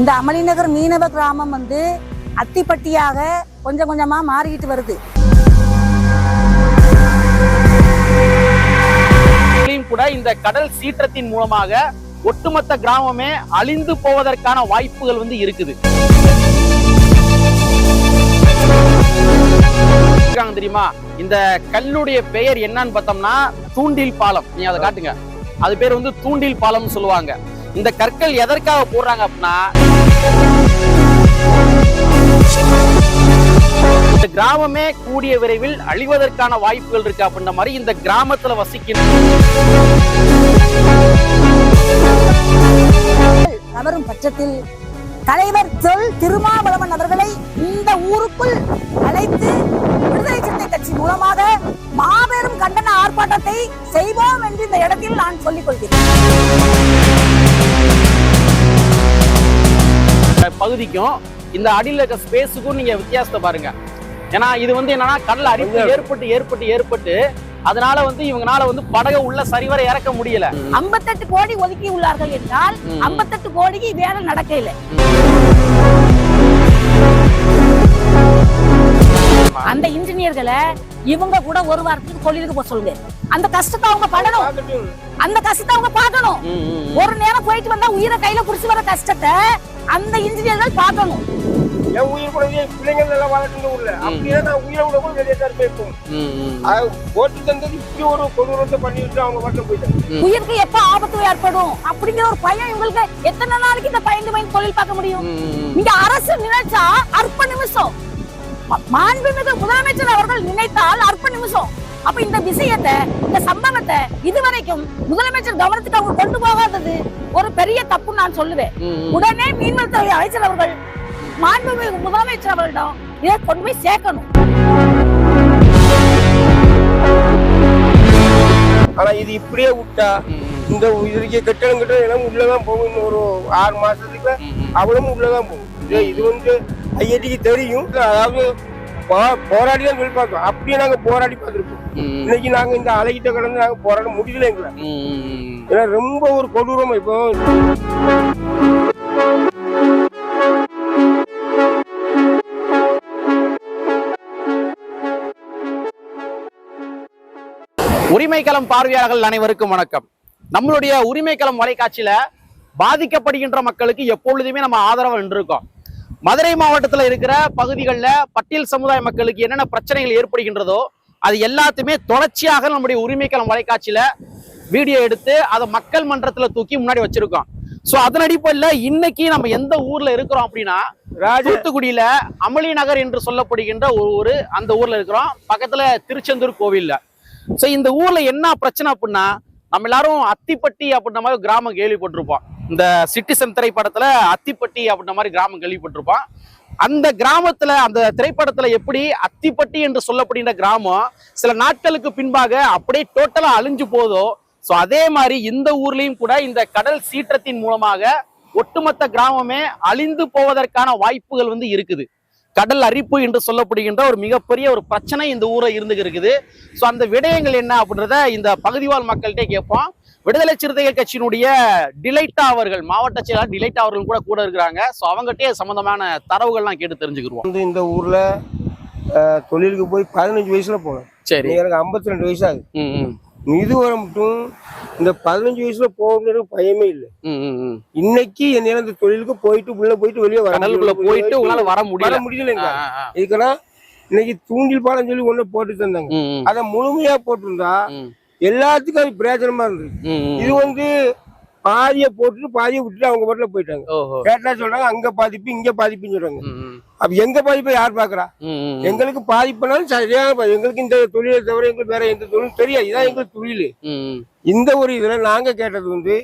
இந்த அமளிநகர் மீனவ கிராமம் வந்து அத்திப்பட்டியாக கொஞ்சம் கொஞ்சமாக மாறிக்கிட்டு வருது. கூட இந்த கடல் சீற்றத்தின் மூலமாக ஒட்டுமொத்த கிராமமே அழிந்து போவதற்கான வாய்ப்புகள் வந்து இருக்குது. தெரியுமா? இந்த கல்லுடைய பெயர் என்னன்னு பார்த்தோம்னா தூண்டில் பாலம். நீங்க அதை காட்டுங்க. அது பேர் வந்து தூண்டில் பாலம்னு சொல்லுவாங்க. இந்த கற்கள் எதற்காக போடுறாங்க அப்படின்னா கிராமமே கூடிய விரைவில் அழிவதற்கான வாய்ப்புகள் இருக்கு. அப்படின்ற மாதிரி இந்த கிராமத்துல வசிக்கின்ற தவறும் பட்சத்தில் தலைவர் சொல் திருமாவளவன் அவர்களை இந்த ஊருக்குள் அழைத்து விடுதலை சிறுத்தை கட்சி மூலமாக மாபெரும் கண்டன ஆர்ப்பாட்டத்தை செய்வோம் என்று இந்த இடத்தில் நான் சொல்லிக் கொள்கிறேன். பகுதிக்கும் இந்த அடியில் இருக்க ஸ்பேஸுக்கும் நீங்க வித்தியாசத்தை பாருங்க. ஏன்னா இது வந்து என்னன்னா கடல் அரிப்பு ஏற்பட்டு ஏற்பட்டு ஏற்பட்டு அதனால வந்து இவங்கனால வந்து படகை உள்ள சரிவர இறக்க முடியல. 58 கோடி ஒதுக்கி உள்ளார்கள் என்றால். 58 கோடிக்கு வேலை நடக்கல அந்த இன்ஜினியர்களை இவங்க கூட ஒரு வாரத்துக்கு தொழிலுக்கு போக சொல்லுங்க. அந்த கஷ்டத்தை அவங்க படணும் அந்த கஷ்டத்தை அவங்க பார்க்கணும். ஒரு நேரம் போயிட்டு வந்தா உயிரை கையில புடிச்சு வர கஷ்டத்தை அந்த இன்ஜினியர்கள் பார்க்கணும். என் உயிர் கூட பிள்ளைங்கள் எல்லாம் வளர்ந்து உள்ள அப்படியே நான் உயிரை விட கூட வெளியே தான் போயிருக்கோம் ஓட்டு தந்தது இப்படி ஒரு கொடூரத்தை பண்ணிட்டு அவங்க மட்டும் போயிட்டாங்க. உயிருக்கு எப்ப ஆபத்து ஏற்படும்? அப்படிங்கிற ஒரு பயம் இவங்களுக்கு எத்தனை நாளைக்கு இந்த பயந்து பயந்து தொழில் பார்க்க முடியும். இங்க அரசு நினைச்சா அற்ப நிமிஷம். மாண்புமிகு முதலமைச்சர் அவர்கள் நினைத்தால் அற்ப நிமிஷம் அப்ப இந்த விஷயத்தை இந்த சம்பவத்தை இதுவரைக்கும் முதலமைச்சர் கவனத்துக்கு அவங்க கொண்டு போகாதது ஒரு பெரிய தப்புன்னு நான் சொல்லுவேன். உடனே மீன்வளத்துறை அமைச்சர் அவர்கள் மாண்புமிகு முதலமைச்சர் அவர்களிடம் இதை கொண்டு போய் சேர்க்கணும் ஆனா இது இப்படியே விட்டா. இந்த இதுக்கு கட்டணம் கட்டணம் எல்லாம் உள்ளதான் போகும் ஒரு ஆறு மாசத்துக்கு. அவளும் உள்ளதான் போகும் இது வந்து ஐஐடிக்கு தெரியும். அதாவது போ- போராடி தான் சொல்லி பார்த்தோம் அப்படியே நாங்க போராடி பார்த்துருக்கோம். இன்னைக்கு நாங்க இந்த அலைகிட்ட கடந்து நாங்க போராட முடியல எங்களை. ஏன்னா ரொம்ப ஒரு கொடூரம் இப்போ. உரிமைக்களம் பார்வையாளர்கள் அனைவருக்கும் வணக்கம். நம்மளுடைய உரிமைக்களம் வலைக்காட்சியில பாதிக்கப்படுகின்ற மக்களுக்கு எப்பொழுதுமே நம்ம ஆதரவு நின்றுருக்கோம். மதுரை மாவட்டத்துல இருக்கிற பகுதிகளில் பட்டியல் சமுதாய மக்களுக்கு என்னென்ன பிரச்சனைகள் ஏற்படுகின்றதோ அது எல்லாத்தையுமே தொடர்ச்சியாக நம்முடைய உரிமைக்களம் வலைக்காட்சியில வீடியோ எடுத்து அதை மக்கள் மன்றத்துல தூக்கி முன்னாடி வச்சிருக்கோம். ஸோ அதன் அடிப்படையில் இன்னைக்கு நம்ம எந்த ஊர்ல இருக்கிறோம் அப்படின்னா தூத்துக்குடியில அமளி நகர் என்று சொல்லப்படுகின்ற ஒரு ஊரு அந்த ஊர்ல இருக்கிறோம். பக்கத்துல திருச்செந்தூர் கோவில்ல. சோ இந்த ஊர்ல என்ன பிரச்சனை அப்படின்னா நம்ம எல்லாரும் அத்திப்பட்டி அப்படின்ற மாதிரி கிராமம் கேள்விப்பட்டிருப்போம். இந்த சிட்டிசன் திரைப்படத்துல அத்திப்பட்டி அப்படின்ற மாதிரி கிராமம் கேள்விப்பட்டிருப்போம். அந்த கிராமத்துல அந்த திரைப்படத்துல எப்படி அத்திப்பட்டி என்று சொல்லப்படுகின்ற கிராமம் சில நாட்களுக்கு பின்பாக அப்படியே டோட்டலா அழிஞ்சு போதோ ஸோ அதே மாதிரி இந்த ஊர்லயும் கூட இந்த கடல் சீற்றத்தின் மூலமாக ஒட்டுமொத்த கிராமமே அழிந்து போவதற்கான வாய்ப்புகள் வந்து இருக்குது. கடல் அரிப்பு என்று சொல்லப்படுகின்ற ஒரு மிகப்பெரிய ஒரு பிரச்சனை இந்த ஊரை இருந்து இருக்குது ஸோ அந்த விடயங்கள் என்ன அப்படின்றத இந்த பகுதிவாழ் மக்கள்கிட்ட கேட்போம். விடுதலை சிறுத்தைகள் கட்சியினுடைய டிலைட்டா அவர்கள் மாவட்ட செயலாளர் டிலைட்டா அவர்கள் கூட கூட இருக்கிறாங்க. ஸோ அவங்ககிட்டயே சம்பந்தமான தரவுகள்லாம் கேட்டு தெரிஞ்சுக்கிருவோம். வந்து இந்த ஊர்ல தொழிலுக்கு போய் பதினஞ்சு வயசுல போனேன். சரி. எனக்கு ஐம்பத்தி ரெண்டு வயசு ஆகுது ம் ம் இதுவரை மட்டும் இந்த பதினஞ்சு வயசுல போகணுன்னு பயமே இல்லை. இன்னைக்கு என்னால இந்த தொழிலுக்கு போயிட்டு உள்ள போயிட்டு வெளியே வர. போயிட்டு உங்களால வர முடியல முடியலைங்க. இதுக்குன்னா இன்னைக்கு தூண்டில் பாலம் சொல்லி ஒண்ணு போட்டு தந்தாங்க அதை முழுமையா போட்டிருந்தா எல்லாத்துக்கும் அது பிரயோஜனமா இருந்தது. இது வந்து பாதியை போட்டுட்டு பாதியை விட்டுட்டு அவங்க பாட்டுல போயிட்டாங்க. கேட்டா சொல்றாங்க அங்க பாதிப்பு இங்க பாதிப்புன்னு சொல்றாங்க. அப்ப எங்க பாதிப்பை யார் பாக்குறா எங்களுக்கு பாதிப்புனாலும் சரியான எங்களுக்கு இந்த தொழிலை தவிர எங்களுக்கு வேற எந்த தொழிலும் தெரியாது. இதான் எங்களுக்கு தொழில். இந்த ஒரு இதுல நாங்க கேட்டது வந்து.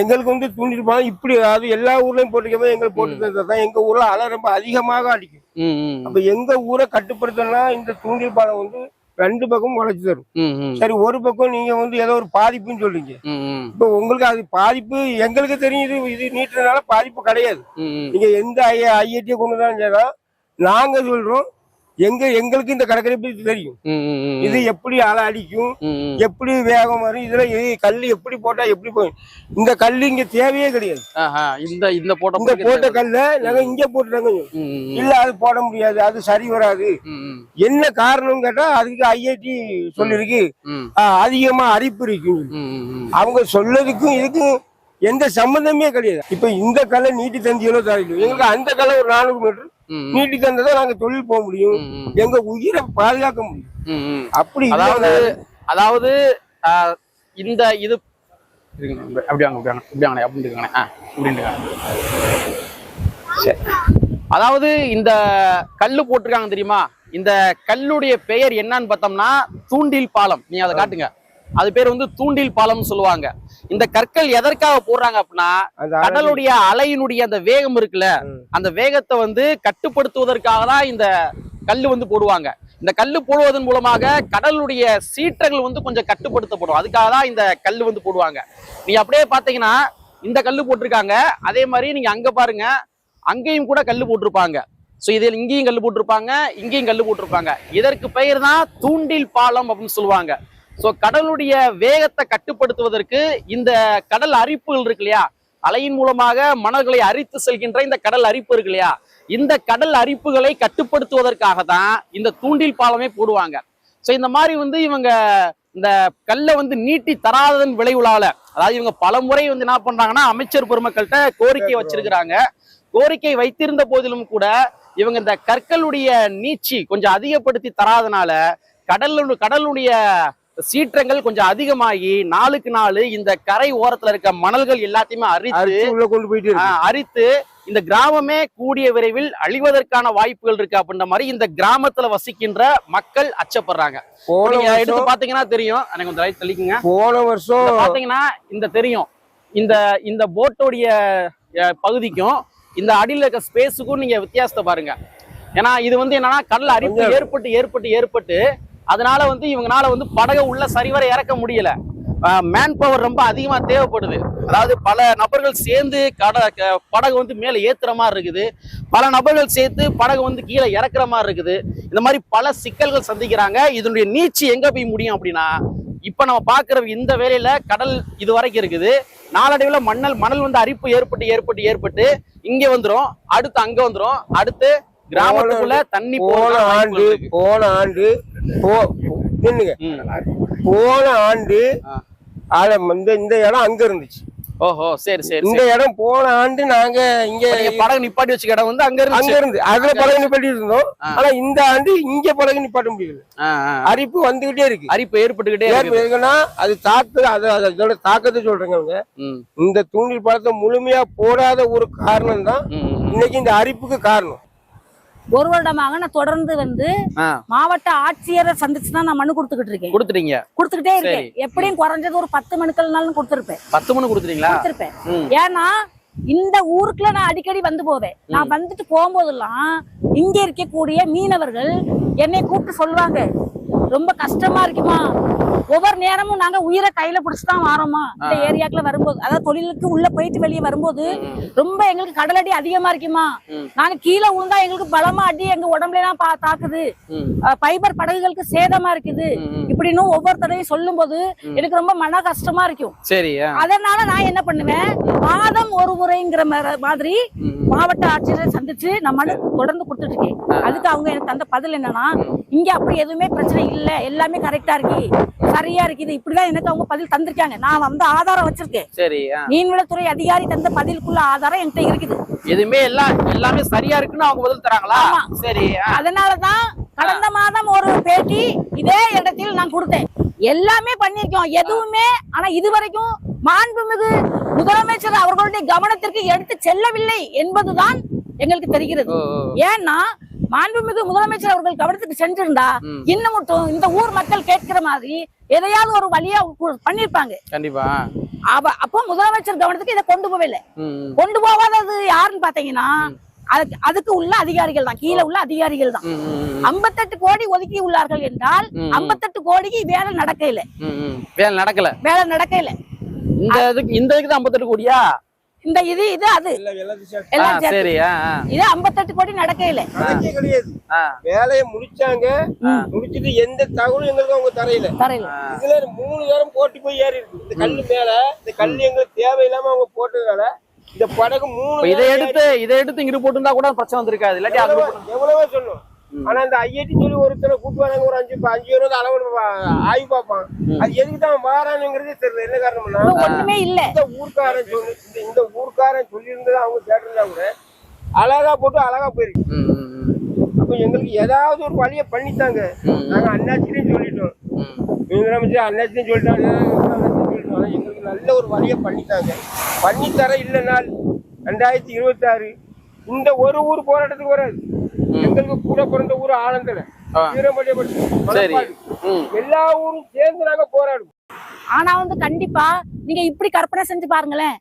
எங்களுக்கு வந்து தூண்டில் பாலம் இப்படி அதாவது எல்லா ஊர்லயும் போட்டுக்கவே எங்களுக்கு போட்டு தான் எங்க ஊர்ல அலை ரொம்ப அதிகமாக அடிக்கும் அப்ப எங்க ஊரை கட்டுப்படுத்தணும்னா இந்த தூண்டில் பாலம் வந்து ரெண்டு பக்கமும் உழைச்சு தரும். சரி ஒரு பக்கம் நீங்க வந்து ஏதோ ஒரு பாதிப்புன்னு சொல்றீங்க. இப்ப உங்களுக்கு அது பாதிப்பு எங்களுக்கு தெரியும் இது நீட்டுறதுனால பாதிப்பு கிடையாது. நீங்க எந்த ஐஐடியை கொண்டு தான் நாங்க சொல்றோம் எங்க எங்களுக்கு இந்த கடற்கரை பத்தி தெரியும். இது எப்படி அலை அடிக்கும். எப்படி வேகம் வரும் இதுல இது கல் எப்படி போட்டா எப்படி போகும். இந்த கல் இங்க தேவையே கிடையாது. இந்த இந்த போட்ட இந்த போட்ட கல்ல நாங்க இங்க போட்டுட்டாங்க. இல்ல அது போட முடியாது அது சரி வராது. என்ன காரணம் கேட்டா அதுக்கு ஐஐடி சொல்லிருக்கு. அதிகமா அரிப்பு இருக்கு ம், ம், ம். அவங்க சொல்லதுக்கும் இதுக்கும் எந்த சம்பந்தமே கிடையாது. இப்ப இந்த கல்லை நீட்டி தந்தியோ தரையிலும் எங்களுக்கு அந்த கல்லை ஒரு நானூறு மீட்டர் நீட்டி தந்தா நாங்க தொழில் போக முடியும். எங்க உயிரை பாதுகாக்க முடியும். அப்படி அதாவது அதாவது இந்த இது அப்படி வாங்க அப்படி வாங்க இப்படி வாங்க அப்படி இருக்காங்க ஆ இப்படின்ட்டு சரி. அதாவது இந்த கல்லு போட்டிருக்காங்க தெரியுமா? இந்த கல்லுடைய பெயர் என்னன்னு பார்த்தோம்னா தூண்டில் பாலம். நீங்க அதை காட்டுங்க. அது பேர் வந்து தூண்டில் பாலம்னு சொல்லுவாங்க. இந்த கற்கள் எதற்காக போடுறாங்க அப்படின்னா கடலுடைய அலையினுடைய அந்த வேகம் இருக்குல்ல. அந்த வேகத்தை வந்து கட்டுப்படுத்துவதற்காக தான் இந்த கல்லு வந்து போடுவாங்க. இந்த கல்லு போடுவதன் மூலமாக கடலுடைய சீற்றங்கள் வந்து கொஞ்சம் கட்டுப்படுத்தப்படும். அதுக்காக தான் இந்த கல்லு வந்து போடுவாங்க. நீங்க அப்படியே பாத்தீங்கன்னா இந்த கல்லு போட்டிருக்காங்க. அதே மாதிரி நீங்க அங்க பாருங்க அங்கேயும் கூட கல்லு போட்டிருப்பாங்க. ஸோ இதில் இங்கேயும் கல்லு போட்டிருப்பாங்க இங்கேயும் கல்லு போட்டிருப்பாங்க. இதற்கு பெயர் தான் தூண்டில் பாலம் அப்படின்னு சொல்லுவாங்க. ஸோ கடலுடைய வேகத்தை கட்டுப்படுத்துவதற்கு இந்த கடல் அரிப்புகள் இருக்கு இல்லையா? அலையின் மூலமாக மணல்களை அரித்து செல்கின்ற இந்த கடல் அரிப்பு இருக்கு இல்லையா? இந்த கடல் அரிப்புகளை கட்டுப்படுத்துவதற்காக தான் இந்த தூண்டில் பாலமே போடுவாங்க. ஸோ இந்த மாதிரி வந்து இவங்க இந்த கல்லை வந்து நீட்டி தராததன் விளைவுலால அதாவது இவங்க பல முறை வந்து என்ன பண்றாங்கன்னா அமைச்சர் பெருமக்கள்கிட்ட கோரிக்கை வச்சிருக்கிறாங்க. கோரிக்கை வைத்திருந்த போதிலும் கூட இவங்க இந்த கற்களுடைய நீச்சி கொஞ்சம் அதிகப்படுத்தி தராதனால கடல் கடலுடைய சீற்றங்கள் கொஞ்சம் அதிகமாகி நாளுக்கு நாள் இந்த கரை ஓரத்துல இருக்க மணல்கள் எல்லாத்தையுமே அரித்து கொண்டு போயிட்டு அரித்து இந்த கிராமமே கூடிய விரைவில் அழிவதற்கான வாய்ப்புகள் இருக்கு அப்படின்ற மாதிரி இந்த கிராமத்துல வசிக்கின்ற மக்கள் அச்சப்படுறாங்க. எடுத்து பாத்தீங்கன்னா தெரியும். எனக்கு கொஞ்சம் ரைட் தள்ளிக்குங்க போன வருஷம் பாத்தீங்கன்னா இந்த தெரியும். இந்த இந்த போட்டோடைய பகுதிக்கும் இந்த அடியில இருக்க ஸ்பேஸுக்கும் நீங்க வித்தியாசத்தை பாருங்க. ஏன்னா இது வந்து என்னன்னா கடல் அரிப்பு ஏற்பட்டு ஏற்பட்டு ஏற்பட்டு அதனால வந்து இவங்கனால வந்து படகை உள்ள சரிவர இறக்க முடியல. மேன் பவர் ரொம்ப அதிகமா தேவைப்படுது. அதாவது பல நபர்கள் சேர்ந்து கட க- படகு வந்து மேல ஏத்துற மாதிரி இருக்குது. பல நபர்கள் சேர்த்து படகு வந்து கீழே இறக்குற மாதிரி இருக்குது. இந்த மாதிரி பல சிக்கல்கள் சந்திக்கிறாங்க. இதனுடைய நீச்சு எங்க போய் முடியும் அப்படின்னா இப்ப நம்ம பாக்குற இந்த வேலையில கடல் இது வரைக்கும் இருக்குது. நாளடைவுல மணல் மணல் வந்து அரிப்பு ஏற்பட்டு ஏற்பட்டு ஏற்பட்டு இங்க வந்துரும் அடுத்து அங்க வந்துரும் அடுத்து கிராமத்துக்குள்ள தண்ணி போன ஆண்டு. போன ஆண்டு போ- நின்னுங்க. போன ஆண்டு ஆ. ஆல இந்த இடம் அங்க இருந்துச்சு ஓஹோ சரி சரி இந்த இடம் போன ஆண்டு நாங்க இங்க படகு நிப்பாட்டி வச்சுக்க இடம் வந்து அங்க அங்க இருந்துச்சு இருந்து அதுல படகு நிப்பாட்டி இருந்தோம். ஆனா இந்த ஆண்டு இங்க படகு நிப்பாட்ட முடியல. அரிப்பு வந்துகிட்டே இருக்கு அரிப்பு ஏற்பட்டுக்கிட்டே இருக்குன்னா அது தாக்கு அது அது அதோட தாக்கத்தை சொல்றேங்க அவங்க இந்த தூண்டில் பழத்தை முழுமையா போடாத ஒரு காரணம் தான். இன்னைக்கு இந்த அரிப்புக்கு காரணம் ஒரு வருடமாக நான் தொடர்ந்து வந்து மாவட்ட ஆட்சியரை சந்திச்சு தான் நான் மனு கொடுத்துக்கிட்டு இருக்கேன். கொடுத்துட்டீங்க. கொடுத்துக்கிட்டே இருக்கேன். எப்படியும் குறைஞ்சது ஒரு பத்து மனுக்கள்னாலும் கொடுத்துருப்பேன். பத்து மணி கொடுத்துட்டீங்களா? கொடுத்துருப்பேன். ஏன்னா இந்த ஊருக்குள்ள நான் அடிக்கடி வந்து போவேன். நான் வந்துட்டு போகும்போதெல்லாம் இங்க இருக்கக்கூடிய மீனவர்கள் என்னை கூப்பிட்டு சொல்லுவாங்க. ரொம்ப கஷ்டமா இருக்குமா? ஒவ்வொரு நேரமும் நாங்க உயிரை கையில பிடிச்சு தான் வாரோமா? இந்த ஏரியாக்குள்ள வரும்போது அதாவது தொழிலுக்கு உள்ள போயிட்டு வெளியே வரும்போது ரொம்ப எங்களுக்கு கடலடி அதிகமா இருக்குமா. நாங்க கீழே விழுந்தா எங்களுக்கு பலமா அடி எங்க உடம்புல எல்லாம் தாக்குது. ஃபைபர் படகுகளுக்கு சேதமா இருக்குது. இப்படின்னு ஒவ்வொரு தடவையும் சொல்லும் போது எனக்கு ரொம்ப மன கஷ்டமா இருக்கும். சரி. அதனால நான் என்ன பண்ணுவேன்? மாதம் ஒரு முறைங்கிற மாதிரி மாவட்ட ஆட்சியரை சந்திச்சு நான் மனு தொடர்ந்து கொடுத்துட்டு இருக்கேன் அதுக்கு அவங்க எனக்கு தந்த பதில் என்னன்னா இங்க அப்படி எதுவுமே பிரச்சனை இல்ல. எல்லாமே கரெக்டா இருக்கு. சரியா இருக்குது இப்படிதான் எனக்கு அவங்க பதில் தந்திருக்காங்க நான் வந்து ஆதாரம் வச்சிருக்கேன் சரி. மீன்வளத்துறை அதிகாரி தந்த பதிலுக்குள்ள ஆதாரம் என்கிட்ட இருக்குது எதுவுமே எல்லாம் எல்லாமே சரியா இருக்குன்னு அவங்க பதில் தராங்களா. சரி. அதனாலதான் கடந்த மாதம் ஒரு பேட்டி இதே இடத்தில் நான் கொடுத்தேன் எல்லாமே பண்ணிருக்கோம் எதுவுமே ஆனா இதுவரைக்கும் மாண்புமிகு முதலமைச்சர் அவர்களுடைய கவனத்திற்கு எடுத்து செல்லவில்லை என்பதுதான் எங்களுக்கு தெரிகிறது. ஏன்னா மாண்புமிகு முதலமைச்சர் அவர்கள் கவனத்துக்கு சென்றிருந்தா. இன்னும் மட்டும் இந்த ஊர் மக்கள் கேட்கிற மாதிரி எதையாவது ஒரு வழியா பண்ணிருப்பாங்க. கண்டிப்பா. அவ அப்போ முதலமைச்சர் கவனத்துக்கு இதை கொண்டு போகவே இல்லை. கொண்டு போகாதது யாருன்னு பாத்தீங்கன்னா அதுக்கு அதுக்கு உள்ள அதிகாரிகள் தான். கீழே உள்ள அதிகாரிகள் தான். ஐம்பத்தெட்டு கோடி ஒதுக்கி உள்ளார்கள் என்றால். ஐம்பத்தெட்டு கோடிக்கு வேலை ம். வேலை நடக்கல. வேலை நடக்கையில இந்த இதுக்கு இந்த இதுக்கு தான் ஐம்பத்தெட்டு கோடியா? இந்த இது இது அது. சரி இது 58 கோடி நடக்கையில கிடையாது. வேலையை முடிச்சாங்க முடிச்சிட்டு எந்த தகவலும் எங்களுக்கு அவங்க தரையில தரையில இதுல மூணு தரம் போட்டு போய் ஏறி இருக்கு. இந்த கல்லு மேல இந்த கல்லு எங்களுக்கு தேவையில்லாம அவங்க போட்டதுனால இந்த படகு மூணு இதை எடுத்து இதை எடுத்து இங்கிட்டு போட்டுருந்தா கூட பிரச்சனை வந்திருக்காது. இல்லாட்டி எவ்வளவோ சொல்லும். ஆனா இந்த ஐஐடி சொல்லி ஒருத்தரை கூட்டு வராங்க ஒரு அஞ்சு அஞ்சு பேர் வந்து அளவு ஆய்வு பார்ப்பான். அது எதுக்கு தான் மாறானுங்கிறதே தெரியல. என்ன காரணம்னா ஒண்ணுமே இல்ல. இந்த ஊர்க்காரன் சொல்லி இந்த இந்த ஊர்க்காரன் சொல்லி இருந்தது அவங்க கேட்டிருந்தா கூட அழகா போட்டு அழகா போயிருக்கு. அப்ப எங்களுக்கு ஏதாவது ஒரு வழியை பண்ணித்தாங்க. நாங்க அண்ணாச்சிலையும் சொல்லிட்டோம். முதலமைச்சர் அண்ணாச்சிலையும் சொல்லிட்டாங்க சொல்லிட்டோம். எங்களுக்கு நல்ல ஒரு வழியை பண்ணித்தாங்க. பண்ணித்தர இல்லைனால் ரெண்டாயிரத்தி இருபத்தி ஆறு இந்த ஒரு ஊர் போராட்டத்துக்கு வராது. எங்களுக்கு கூட பிறந்த ஊர் ஆனந்தல ஆ. வீரமணியப்பட்டு சரி. மணப்பாடு. ம். எல்லா ஊரும் சேர்ந்து நாங்க போராடுவோம். ஆனா வந்து கண்டிப்பா நீங்க இப்படி கற்பனை செஞ்சு பாருங்களேன்.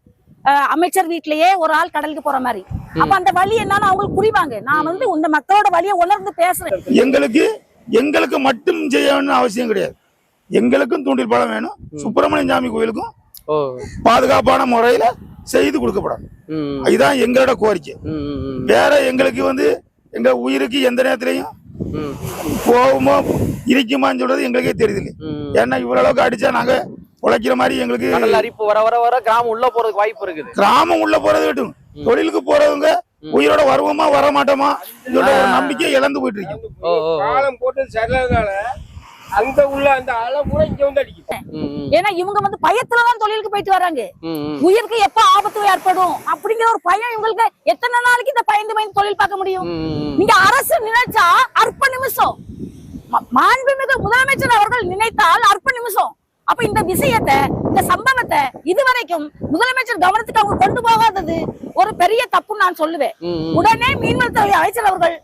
அமைச்சர் வீட்லயே ஒரு ஆள் கடலுக்கு போற மாதிரி. அப்ப அந்த வழி என்னன்னு அவங்களுக்கு புரிவாங்க. நான் வந்து இந்த மக்களோட வழியை உணர்ந்து பேசுறேன். எங்களுக்கு எங்களுக்கு மட்டும் செய்ய வேண்டிய அவசியம் கிடையாது. எங்களுக்கும் தூண்டில் பழம் வேணும். சுப்பிரமணிய சாமி கோயிலுக்கும் பாதுகாப்பான முறையில செய்து கொடுக்கப்படும் இதுதான் எங்களோட கோரிக்கை. வேற எங்களுக்கு வந்து எங்க உயிருக்கு எந்த நேரத்திலையும் போகுமோ இருக்குமான்னு சொல்றது எங்களுக்கே தெரியுது. ஏன்னா இவ்வளவு அளவுக்கு அடிச்சா நாங்க உழைக்கிற மாதிரி எங்களுக்கு அரிப்பு வர வர வர கிராமம் உள்ள போறதுக்கு வாய்ப்பு இருக்குது. கிராமம் உள்ள போறது விட்டும் தொழிலுக்கு போறவங்க உயிரோட வருவோமா வர மாட்டோமா ஒரு நம்பிக்கை இழந்து போயிட்டு இருக்கு ஓ, ஓ, ஓ. காலம் போட்டு சரியாதனால அங்க உள்ள அந்த அலை கூட இங்க வந்து அடிக்குது. ஏன்னா இவங்க வந்து பயத்துலதான் தொழிலுக்கு போயிட்டு வராங்க. உயிருக்கு எப்ப ஆபத்து ஏற்படும் அப்படிங்கிற ஒரு பயம் இவங்களுக்கு எத்தனை நாளைக்கு இந்த பயந்து பயந்து தொழில் பார்க்க முடியும். நீங்க அரசு நினைச்சா அற்ப நிமிஷம். மாண்புமிகு முதலமைச்சர் அவர்கள் நினைத்தால் அற்ப நிமிஷம். அப்ப இந்த விஷயத்தை இந்த சம்பவத்தை இதுவரைக்கும் முதலமைச்சர் கவனத்துக்கு அவங்க கொண்டு போகாதது ஒரு பெரிய தப்புன்னு நான் சொல்லுவேன். உடனே மீன்வளத்துறை அமைச்சர் அவர்கள்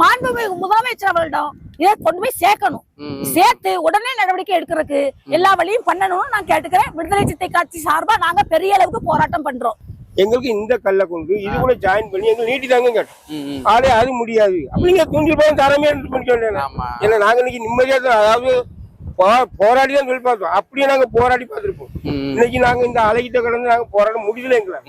மாண்புமிகு முதலமைச்சர் அவர்களிடம் இதை கொண்டு போய் சேர்க்கணும். சேர்த்து உடனே நடவடிக்கை எடுக்கிறதுக்கு எல்லா வழியும் பண்ணணும்னு நான் கேட்டுக்கிறேன். விடுதலை சித்தை கட்சி சார்பா நாங்க பெரிய அளவுக்கு போராட்டம் பண்றோம். எங்களுக்கு இந்த கல்லை கொண்டு இது கூட ஜாயின் பண்ணி எங்களுக்கு நீட்டி தாங்க கேட்டோம். ஆளே அது முடியாது. அப்படிங்க தூண்டி போய் தரமே பண்ணிக்க வேண்டியது ஆமா. ஏன்னா நாங்க இன்னைக்கு நிம்மதியா அதாவது போ- போராடி தான் சொல்லி பார்த்தோம். அப்படியே நாங்க போராடி பார்த்திருப்போம். இன்னைக்கு நாங்க இந்த அலைகிட்ட கடந்து நாங்க போராட முடியல எங்களை.